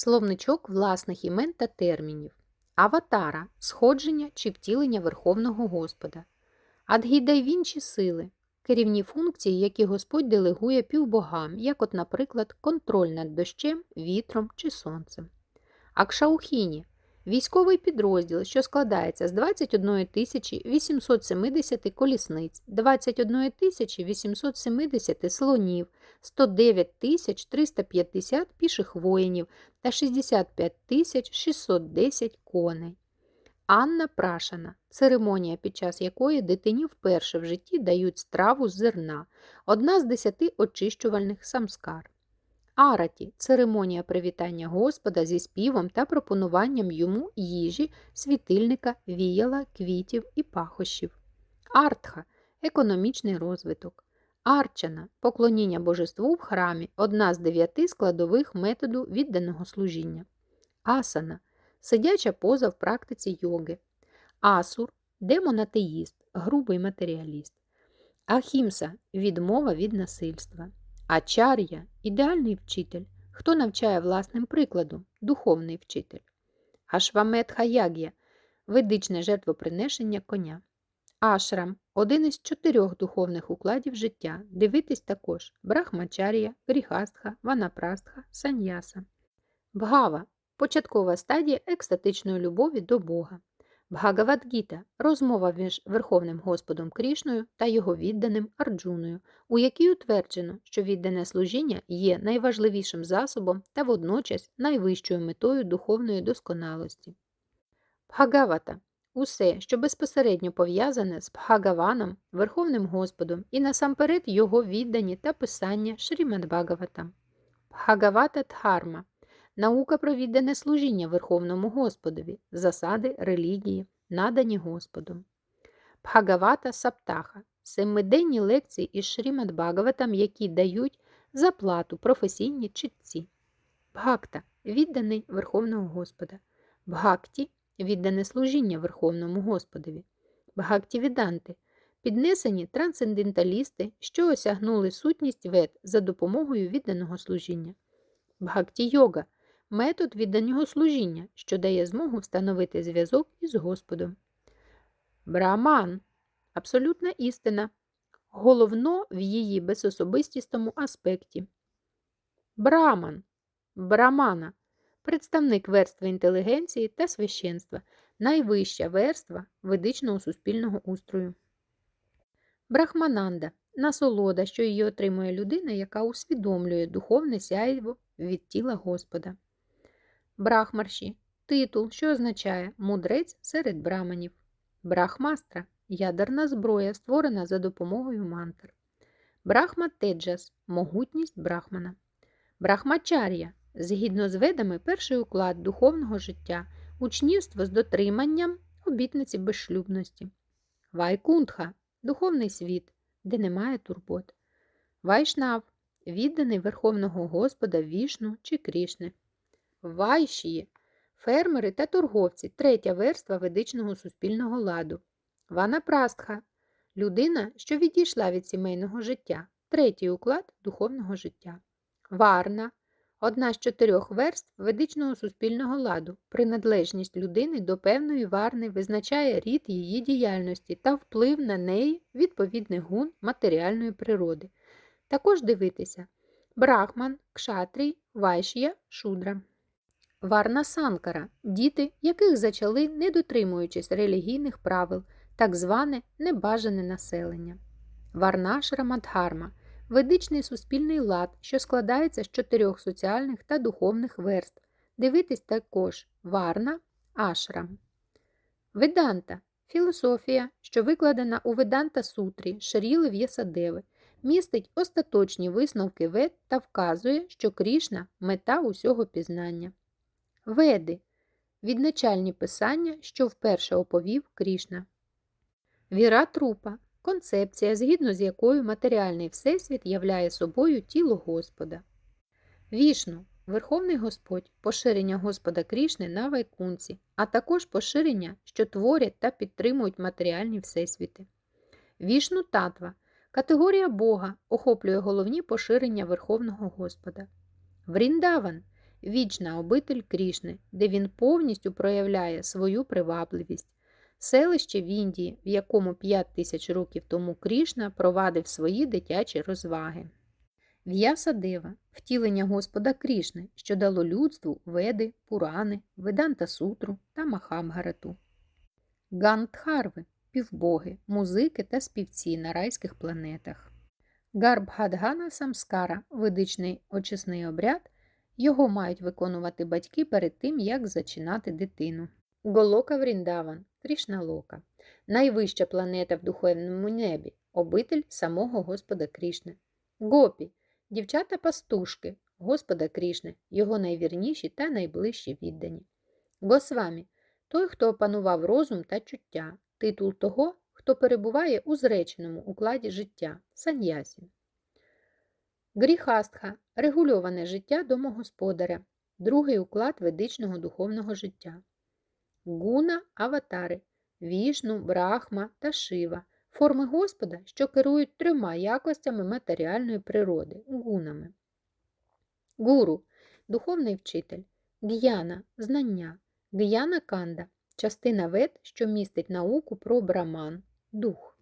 Словничок власних імен та термінів. Аватара сходження чи втілення Верховного Господа. Адгідайвінші сили керівні функції, які Господь делегує півбогам, як, от, наприклад, контроль над дощем, вітром чи сонцем. Акшаухіні військовий підрозділ, що складається з 21 870 колісниць, 21 870 слонів, 109 350 піших воїнів та 65 610 коней. Анна Прашана церемонія, під час якої дитині вперше в житті дають страву з зерна, одна з десяти очищувальних самскар. Араті церемонія привітання Господа зі співом та пропонуванням йому їжі, світильника, віяла, квітів і пахощів. Артха економічний розвиток. Арчана поклоніння божеству в храмі одна з дев'яти складових методу відданого служіння. Асана сидяча поза в практиці йоги. Асур демонатеїст, грубий матеріаліст. Ахімса відмова від насильства. Ачар'я ідеальний вчитель, хто навчає власним прикладом, духовний вчитель. Ашваметха яг'я ведичне жертвоприношення коня. Ашрам один із чотирьох духовних укладів життя. Дивитись також Брахмачар'я, Гріхастха, Ванапрастха, Саньяса. Бгава початкова стадія екстатичної любові до Бога. Бхагавадгіта розмова між Верховним Господом Крішною та його відданим Арджуною, у якій утверджено, що віддане служіння є найважливішим засобом та водночас найвищою метою духовної досконалості. Бхагавата усе, що безпосередньо пов'язане з Бхагаваном, Верховним Господом і насамперед його віддані та писання Шрімад-Бхагавата. Бхагавата Дхарма наука про віддане служіння Верховному Господові, засади релігії, надані Господом. Бхагавата Саптаха семиденні лекції із Шрімад Бхагаватам, які дають заплату професійні читці. Бхакта відданий Верховного Господа. Бхакті віддане служіння Верховному Господові. Бхакті Віданти піднесені трансценденталісти, що осягнули сутність вед за допомогою відданого служіння. Бхакті йога метод відданого служіння, що дає змогу встановити зв'язок із Господом. Браман абсолютна істина, головно в її безособистістому аспекті. Браман Брамана представник верстви інтелігенції та священства, найвища верства ведичного суспільного устрою. Брахмананда насолода, що її отримує людина, яка усвідомлює духовне сяйво від тіла Господа. Брахмарші титул, що означає мудрець серед браманів. Брахмастра ядерна зброя, створена за допомогою мантр. Брахма Теджас могутність брахмана. Брахмачар'я згідно з ведами перший уклад духовного життя, учнівство з дотриманням обітниці безшлюбності. Вайкунтха духовний світ, де немає турбот. Вайшнав відданий Верховного Господа Вішну чи Крішни. Вайшії фермери та торговці третя верства ведичного суспільного ладу. Ванапрастха людина, що відійшла від сімейного життя, третій уклад духовного життя. Варна одна з чотирьох верств ведичного суспільного ладу. Приналежність людини до певної варни визначає рід її діяльності та вплив на неї відповідних гун матеріальної природи. Також дивитися Брахман, Кшатрій, Вайшія, Шудра. Варна Санкара діти, яких зачали, не дотримуючись релігійних правил, так зване небажане населення. Варнашра Мадхарма ведичний суспільний лад, що складається з чотирьох соціальних та духовних верств. Дивитись також Варна Ашрам. Веданта філософія, що викладена у Веданта Сутрі Шаріли В'ясадеви, містить остаточні висновки вед та вказує, що Крішна мета усього пізнання. Веди відначальні писання, що вперше оповів Крішна. Віра трупа концепція, згідно з якою матеріальний всесвіт являє собою тіло Господа. Вішну Верховний Господь, поширення Господа Крішни на Вайкунці, а також поширення, що творять та підтримують матеріальні всесвіти. Вішну татва категорія Бога охоплює головні поширення Верховного Господа. Вріндаван вічна обитель Крішни, де він повністю проявляє свою привабливість. Селище в Індії, в якому 5 тисяч років тому Крішна провадив свої дитячі розваги. В'ясадева – втілення Господа Крішни, що дало людству веди, пурани, веданта сутру та Махамгарату. Гандхарви – півбоги, музики та співці на райських планетах. Гарбхадгана Самскара – ведичний очисний обряд. Його мають виконувати батьки перед тим, як зачинати дитину. Голока Вріндаван – Крішналока – найвища планета в духовному небі, обитель самого Господа Крішни. Гопі – дівчата-пастушки Господа Крішни, його найвірніші та найближчі віддані. Госвамі – той, хто опанував розум та чуття, титул того, хто перебуває у зреченому укладі життя саньясі. Гріхастха регульоване життя домогосподаря, другий уклад ведичного духовного життя. Гуна аватари вішну, брахма та шива форми Господа, що керують трьома якостями матеріальної природи гунами. Гуру духовний вчитель, г'яна знання, г'яна канда частина вед, що містить науку про браман, дух.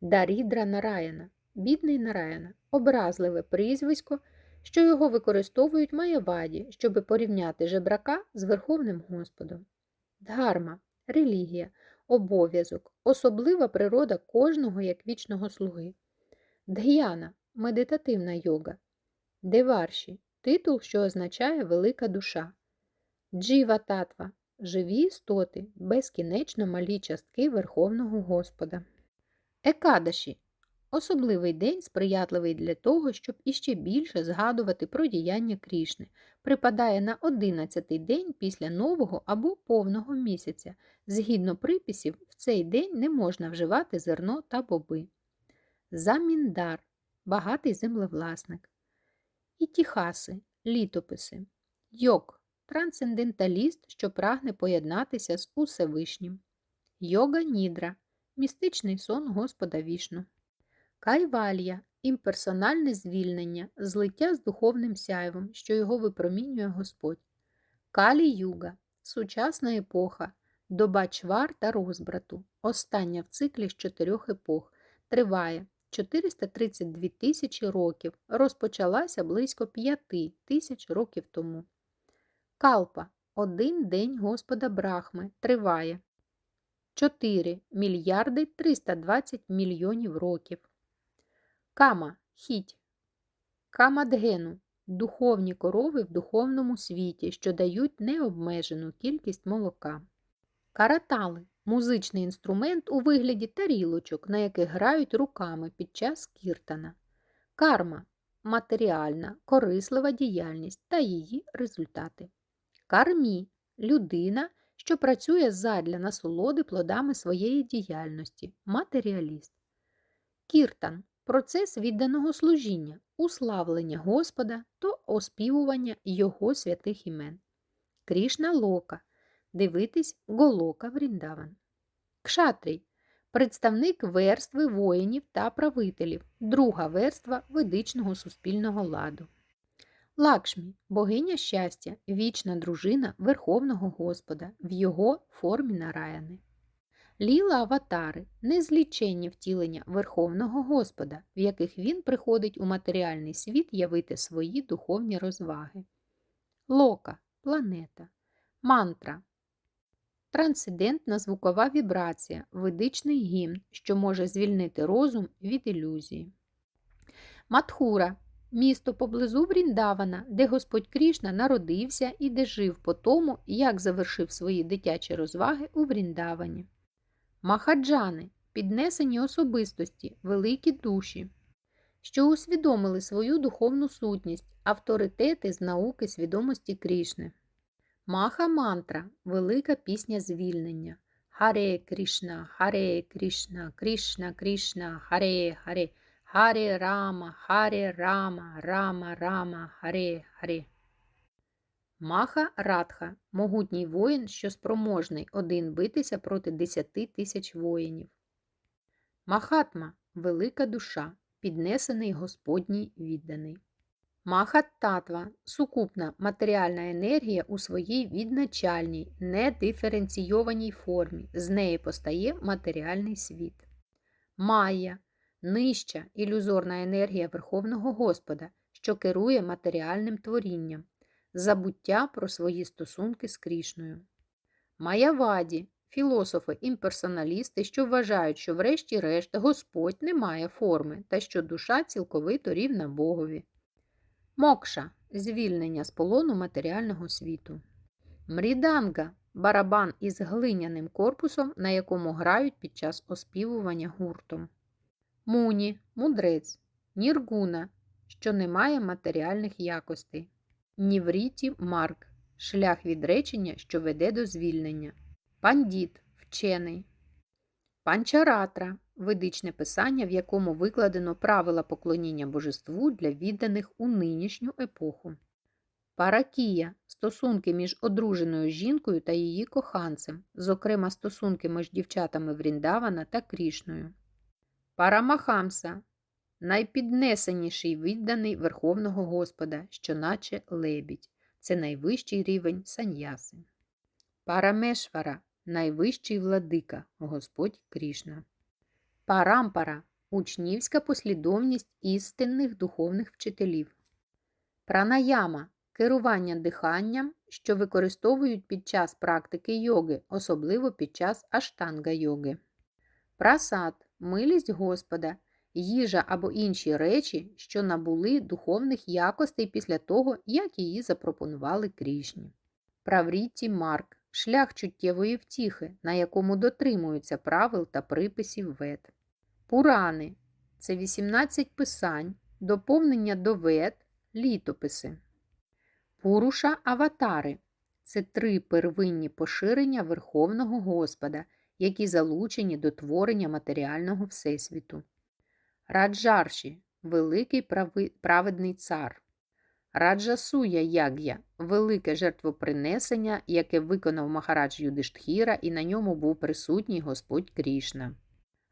Дарідра Нараяна бідний Нараяна, образливе прізвисько, що його використовують маєваді, щоби порівняти жебрака з Верховним Господом. Дгарма релігія, обов'язок, особлива природа кожного як вічного слуги. Дг'яна медитативна йога. Деварші титул, що означає велика душа. Джіва татва живі істоти, безкінечно малі частки Верховного Господа. Екадаші Особливий день сприятливий для того, щоб іще більше згадувати про діяння Крішни, припадає на 11-й день після нового або повного місяця. Згідно приписів, в цей день не можна вживати зерно та боби. Заміндар багатий землевласник. Ітіхаси літописи. Йог трансценденталіст, що прагне поєднатися з Усевишнім. Йога Нідра містичний сон Господа Вішну. Кайвалія імперсональне звільнення, злиття з духовним сяйвом, що його випромінює Господь. Калі Юга сучасна епоха, доба чвар та розбрату, остання в циклі з чотирьох епох, триває 432 тисячі років, розпочалася близько 5 тисяч років тому. Калпа один день Господа Брахми триває 4 мільярди 320 мільйонів років. Кама хіть. Камадгену духовні корови в духовному світі, що дають необмежену кількість молока. Каратали музичний інструмент у вигляді тарілочок, на яких грають руками під час кіртана. Карма матеріальна, корислива діяльність та її результати. Кармі людина, що працює задля насолоди плодами своєї діяльності, матеріаліст. Кіртан процес відданого служіння, уславлення Господа то оспівування Його святих імен. Крішна Лока дивитись Голока Вріндаван. Кшатрій представник верстви воїнів та правителів, друга верства ведичного суспільного ладу. Лакшмі богиня щастя, вічна дружина Верховного Господа в його формі нараяни. Ліла аватари незліченні втілення Верховного Господа, в яких він приходить у матеріальний світ явити свої духовні розваги. Лока планета, мантра. Трансцендентна звукова вібрація, ведичний гімн, що може звільнити розум від ілюзії. Матхура місто поблизу Вріндавана, де Господь Крішна народився і де жив по тому, як завершив свої дитячі розваги у Вріндавані. Махаджани піднесені особистості, великі душі, що усвідомили свою духовну сутність, авторитети з науки свідомості Крішни. Маха мантра велика пісня звільнення. Харе Крішна, Харе Крішна, Крішна Крішна, Харе Харе, Харе Рама, Харе Рама, Рама Рама, Харе Харе. Маха Радха могутній воїн, що спроможний один битися проти десяти тисяч воїнів. Махатма велика душа, піднесений Господній відданий. Махаттатва сукупна матеріальна енергія у своїй відначальній, недиференційованій формі. З неї постає матеріальний світ. Майя нижча ілюзорна енергія Верховного Господа, що керує матеріальним творінням, забуття про свої стосунки з Крішною. Маяваді філософи-імперсоналісти, що вважають, що врешті-решт Господь не має форми та що душа цілковито рівна Богові. Мокша звільнення з полону матеріального світу. Мріданга барабан із глиняним корпусом, на якому грають під час оспівування гуртом. Муні мудрець. Ніргуна, що не має матеріальних якостей. Нівріті марк шлях відречення, що веде до звільнення. Пандіт вчений. Панчаратра ведичне писання, в якому викладено правила поклоніння божеству для відданих у нинішню епоху. Паракія стосунки між одруженою жінкою та її коханцем, зокрема стосунки між дівчатами Вріндавана та Крішною. Парамахамса найпіднесеніший відданий Верховного Господа, що наче лебідь. Це найвищий рівень саньяси. Парамешвара найвищий владика, Господь Крішна. Парампара учнівська послідовність істинних духовних вчителів. Пранаяма керування диханням, що використовують під час практики йоги, особливо під час аштанга йоги. Прасад милість Господа, їжа або інші речі, що набули духовних якостей після того, як її запропонували Крішні. Правріті Марк шлях чуттєвої втіхи, на якому дотримуються правил та приписів вед. Пурани це 18 писань, доповнення до вед, літописи. Пуруша аватари це три первинні поширення Верховного Господа, які залучені до творення матеріального Всесвіту. Раджарші великий прави- праведний цар. Раджасуя Яг'я велике жертвопринесення, яке виконав Махарадж Юдиштхіра, і на ньому був присутній Господь Крішна.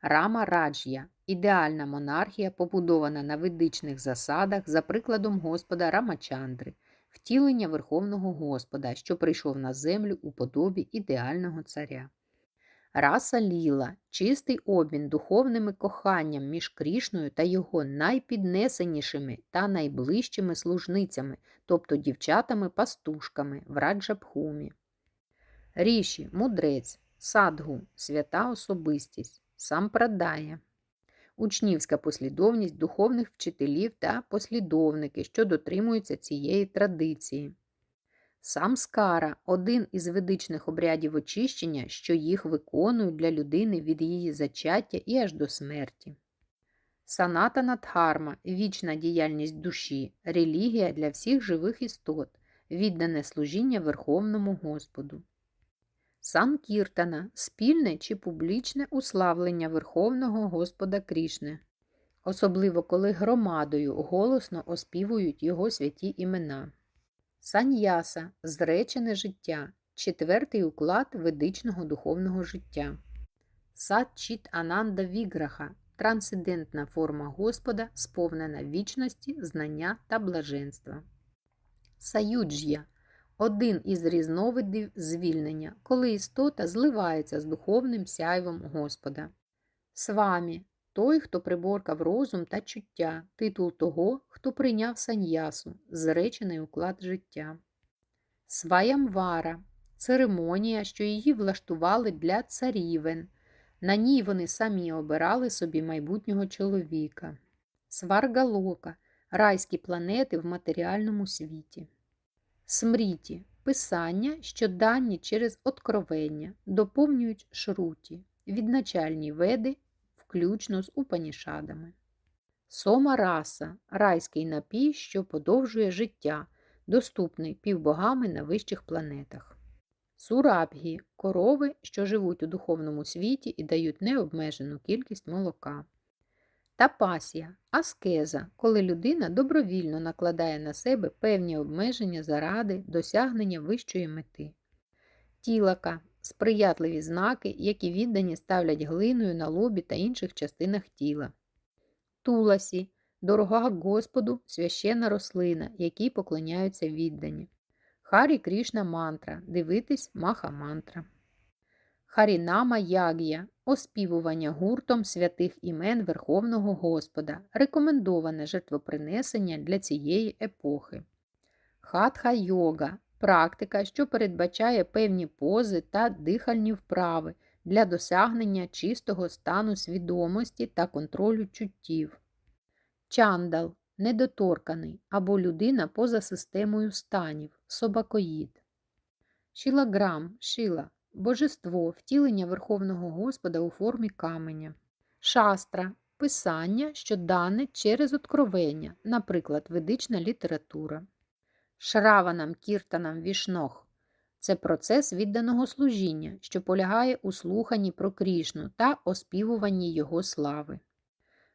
Рама Радж'я ідеальна монархія, побудована на ведичних засадах за прикладом Господа Рамачандри, втілення Верховного Господа, що прийшов на землю у подобі ідеального царя. Раса Ліла чистий обмін духовними коханням між Крішною та його найпіднесенішими та найближчими служницями, тобто дівчатами-пастушками в Раджабхумі. Ріші мудрець, садгу свята особистість, сампрадая. Учнівська послідовність духовних вчителів та послідовники, що дотримуються цієї традиції. Самскара один із ведичних обрядів очищення, що їх виконують для людини від її зачаття і аж до смерті. Санатана Дхарма – вічна діяльність душі, релігія для всіх живих істот, віддане служіння Верховному Господу. Санкіртана – спільне чи публічне уславлення Верховного Господа Крішне, особливо коли громадою голосно оспівують його святі імена. Саньяса зречене життя, четвертий уклад ведичного духовного життя. Сатчіт Ананда Віграха трансцендентна форма Господа, сповнена вічності, знання та блаженства. Саюджя один із різновидів звільнення, коли істота зливається з духовним сяйвом Господа. Свамі той, хто приборкав розум та чуття, титул того, хто прийняв саньясу, зречений уклад життя. Сваямвара церемонія, що її влаштували для царівен. На ній вони самі обирали собі майбутнього чоловіка. Сваргалока райські планети в матеріальному світі. Смріті писання, що дані через откровення доповнюють шруті, відначальні веди включно з упанішадами. Сома раса райський напій, що подовжує життя, доступний півбогами на вищих планетах. Сурабгі корови, що живуть у духовному світі і дають необмежену кількість молока. Тапасія аскеза, коли людина добровільно накладає на себе певні обмеження заради досягнення вищої мети. Тілака сприятливі знаки, які віддані ставлять глиною на лобі та інших частинах тіла. Туласі Дорога Господу священна рослина, якій поклоняються віддані. Харі Крішна мантра, дивитись маха мантра. Харінама Яг'я оспівування гуртом святих імен Верховного Господа, рекомендоване жертвопринесення для цієї епохи. Хатха йога практика, що передбачає певні пози та дихальні вправи для досягнення чистого стану свідомості та контролю чуттів. Чандал недоторканий або людина поза системою станів, собакоїд. Шілаграм шила божество, втілення Верховного Господа у формі каменя. Шастра писання, що дане через откровення, наприклад, ведична література. Шраванам кіртанам вішнох це процес відданого служіння, що полягає у слуханні про Крішну та оспівуванні Його слави.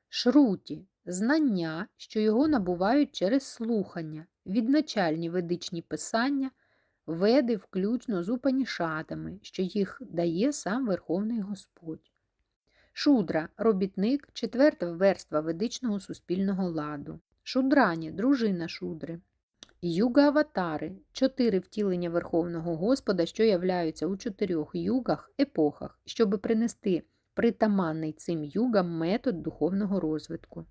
Шруті знання, що його набувають через слухання, відначальні ведичні писання, веди включно з упанішатами, що їх дає сам Верховний Господь. Шудра робітник, четверта верства ведичного суспільного ладу. Шудрані дружина шудри. Юга-аватари чотири втілення Верховного Господа, що являються у чотирьох югах, епохах, щоби принести притаманний цим югам метод духовного розвитку.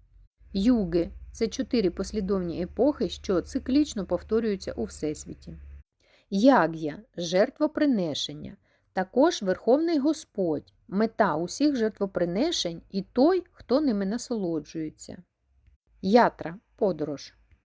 Юги це чотири послідовні епохи, що циклічно повторюються у Всесвіті. Яг'я жертвопринешення. Також Верховний Господь, мета усіх жертвопринешень і той, хто ними насолоджується. Ятра подорож.